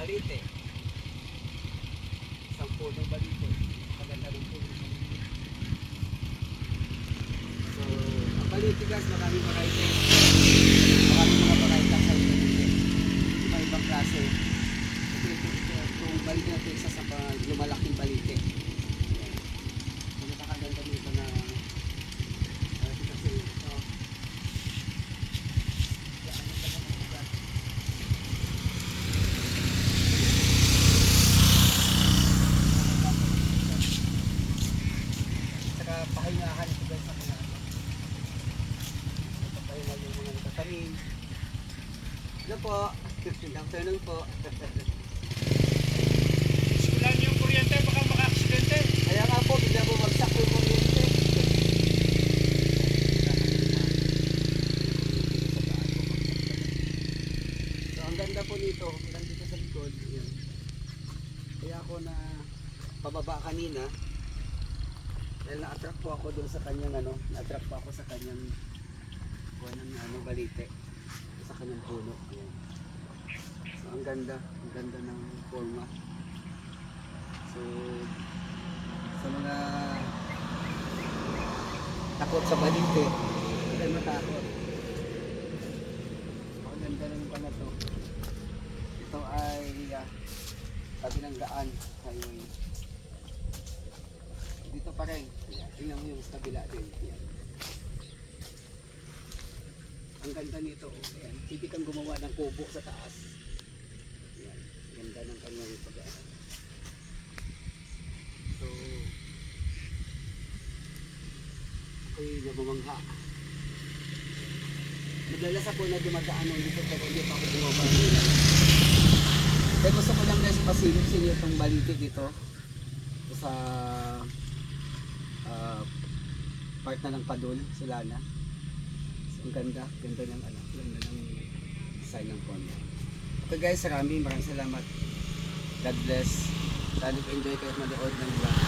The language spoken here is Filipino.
balite. Isang punong balite. Maganda punong balite. So, ang balite guys, maraming variety. Maraming mga variety sa balite. Iba ibang klase. Ito, ito, ito, itong balite na ito, isa sa mga lumalaking balite. Ayan. So, napakaganda nito na uh, ito kasi ito. Yan, ang ganda ng lugar. Saka pahingahan ito guys sa mga ano. Ito pahinga yung mga nagtatanim. Hello po. Good afternoon po. Ulan yung kuryente, baka maka-aksidente. Kaya nga po, bigla bumagsak yung kuryente. So, ang ganda po nito, hanggang dito sa likod. Yan. Kaya ako na pababa kanina. Dahil na-attract po ako doon sa kanyang ano, na-attract po ako sa kanyang kuha ng ano, balite. Sa kanyang puno. Yan. So, ang ganda. Ang ganda ng forma. So, sa mga takot sa balite, kayo matakot. Ang ganda ng pala to. Ito ay uh, tabi ng daan, highway. Dito pa rin. Ayan, Tingnan mo yung kabila din. Ayan. Ang ganda nito. oh. Ayan. Hindi kang gumawa ng kubo sa taas. Ayan. Ganda ng kanyang pag So, ako'y nabumangha. Madalas ako na dumadaan nung dito pero hindi pa ako bumaba. Kaya gusto ko lang guys pasilip sa inyo itong balite dito sa part na ng Padol, Silana. So, ang ganda, ganda ng ano, ganda ng design ng condo. Okay guys, marami, maraming salamat. God bless. Sana enjoy kayo manood ng vlog.